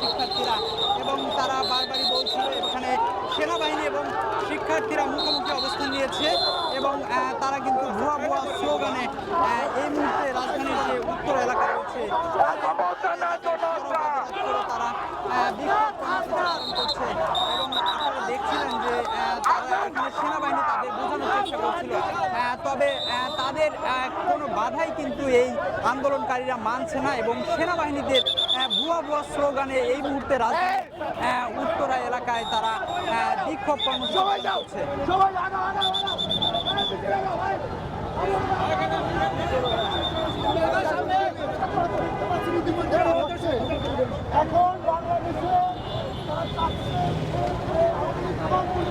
শিক্ষার্থীরা এবং তারা বারবারই বলছিল এখানে সেনাবাহিনী এবং শিক্ষার্থীরা মুখোমুখি অবস্থান নিয়েছে এবং তারা কিন্তু ভুয়া ভুয়া স্লোগানে এই মুহূর্তে রাজধানীর যে উত্তর এলাকা রয়েছে, তারা করছে এবং আপনারা দেখছিলেন যে তারা সেনাবাহিনী তাদের বোঝানোর চেষ্টা করছিল। তবে তাদের কোনো বাধাই কিন্তু এই আন্দোলনকারীরা মানছে না এবং সেনাবাহিনীদের ভুয়া ভুয়া স্লোগানে এই মুহূর্তে উত্তরা এলাকায় তারা বিক্ষোভ কর্মসূচি করছে এখন বাংলাদেশে তারা চাচ্ছে যে আওয়ামী লীগ এবং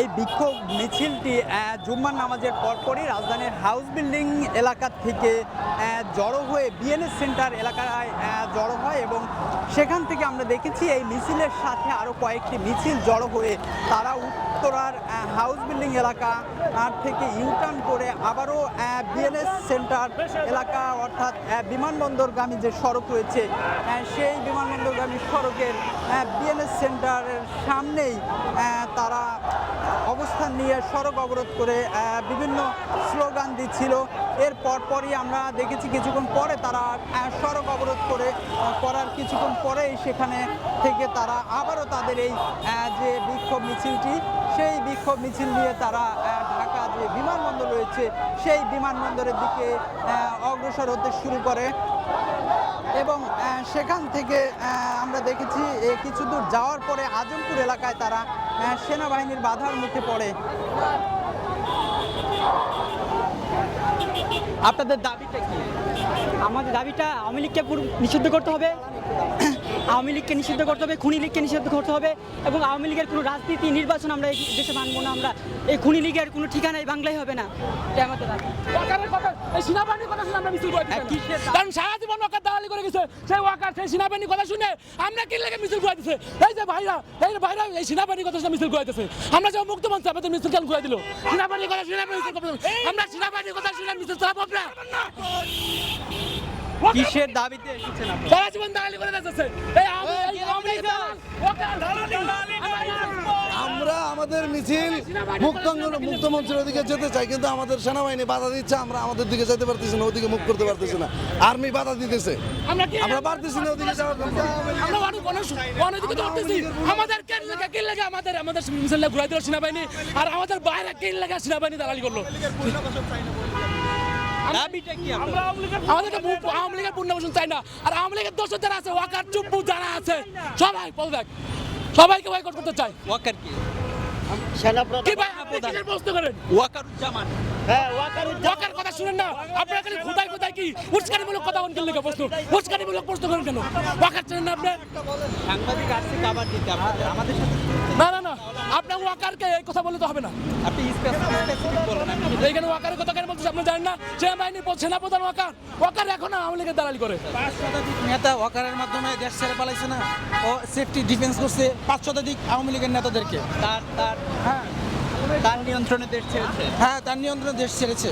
এই বিক্ষোভ মিছিলটি জুম্মার নামাজের পরপরই রাজধানীর হাউস বিল্ডিং এলাকা থেকে জড়ো হয়ে বিএনএস সেন্টার এলাকায় জড়ো হয় এবং সেখান থেকে আমরা দেখেছি এই মিছিলের সাথে আরও কয়েকটি মিছিল জড়ো হয়ে তারা উত্তরার হাউস বিল্ডিং এলাকা থেকে ইউটার্ন করে আবারও বিএনএস সেন্টার এলাকা অর্থাৎ বিমানবন্দরগামী যে সড়ক রয়েছে সেই বিমানবন্দরগামী সড়কের বিএনএস সেন্টারের সামনেই তারা অবস্থান নিয়ে সড়ক অবরোধ করে বিভিন্ন স্লোগান দিচ্ছিল। এর পরপরই আমরা দেখেছি কিছুক্ষণ পরে তারা সড়ক অবরোধ করে করার কিছুক্ষণ পরেই সেখানে থেকে তারা আবারও তাদের এই যে বিক্ষোভ মিছিলটি, সেই বিক্ষোভ মিছিল নিয়ে তারা ঢাকা যে বিমানবন্দর রয়েছে, সেই বিমানবন্দরের দিকে অগ্রসর হতে শুরু করে। এবং সেখান থেকে আমরা দেখেছি কিছু দূর যাওয়ার পরে আজমপুর এলাকায় তারা সেনাবাহিনীর বাধার মুখে পড়ে। আপনাদের দাবিটা কি? আমাদের দাবিটা আওয়ামী লীগকে নিষিদ্ধ করতে হবে। আওয়ামী লীগকে নিষিদ্ধ করতে হবে খুনি লীগকে নিষিদ্ধ করতে হবে এবং আওয়ামী লীগের কোনো রাজনীতি নির্বাচন আমরা এই দেশে মানবো না আমরা। এই খুনি লীগের কোনো ঠিকানাই বাংলায় হবে না। এটাই আমাদের দাবি। সেনাবাহিনীর কথা শুনে আমরা মিছিল করে? কারণ সারা জীবন ওয়াকার দালালি করে গেছে। সেই ওয়াকার সেই সেনাবাহিনীর কথা শুনে আমরা কি লেগে মিছিল করে দিছে? এই যে ভাইরা এই ভাইরা এই সেনাবাহিনীর কথা শুনে মিছিল করে দিছে আমরা যে মুক্ত মঞ্চ আমাদের মিছিল কেন করে দিল। সেনাবাহিনীর কথা শুনে আমরা মিছিল আমরা সেনাবাহিনীর কথা শুনে মিছিল চালাবো আমরা কিসের দাবিতে এসেছেন আপনি? সারা জীবন দালালি করে যাচ্ছে এই এই আওয়ামী ওয়াকার দালালি আমাদের মিছিল মুক্ত মুক্ত মঞ্চের ওদিকে যেতে চাই কিন্তু আমাদের সেনাবাহিনী বাধা দিচ্ছে আমরা আমাদের দিকে যেতে পারতেছি না ওদিকে মুখ করতে পারতেছি না। আর্মি বাধা দিতেছে। আমরা পারতেছি না ওদিকে যাওয়ার জন্য। আমরা অনেক অনেক অনেক দিকে ধরতেছি আমাদের কেন লেগে আমাদের আমাদের মিছিলে ঘুরাই দিল সেনাবাহিনী। আর আমাদের বাইরে কি লেগে সেনাবাহিনী দালালি করল? দাবিটা কি আপনার? আমাদেরকে মু- আওয়ামী লীগের পুনর্বাসন চাই না। আর আওয়ামী লীগের দোষ যারা আছে ওয়াকার চুপ্পু যারা আছে সবাই সবাইকে বয়কট করতে চাই। ওয়াকার কি? ওয়াকারুজ্জামান। ওয়াকার কথা শুনেন না। আপনারা খালি খোদাই খোদাই কি? উস্কানিমূলক কথা বলেন কেন প্রশ্ন? উস্কানিমূলক প্রশ্ন করেন কেন? ওয়াকার চেনেন না আপনি? সাংবাদিক আসছে কাবার দিতে আমাদের সাথে না না ওয়াকারকে এই কথা বললে তো হবে না। আপনি এইখানে ওয়াকারের কথা কেন বলতেছে আপনি জানেন না? সেনাবাহিনী সেনাপ্রধান ওয়াকার ওয়াকার এখন আওয়ামী লীগের দালালি করে। পাঁচ শতাধিক নেতা ওয়াকারের মাধ্যমে দেশ ছেড়ে পালাইছে না। ও সেফটি ডিফেন্স করছে পাঁচ শতাধিক আওয়ামী লীগের নেতাদেরকে। তার তার হ্যাঁ। তার নিয়ন্ত্রণে দেশ ছেড়েছে। হ্যাঁ তার নিয়ন্ত্রণে দেশ ছেড়েছে।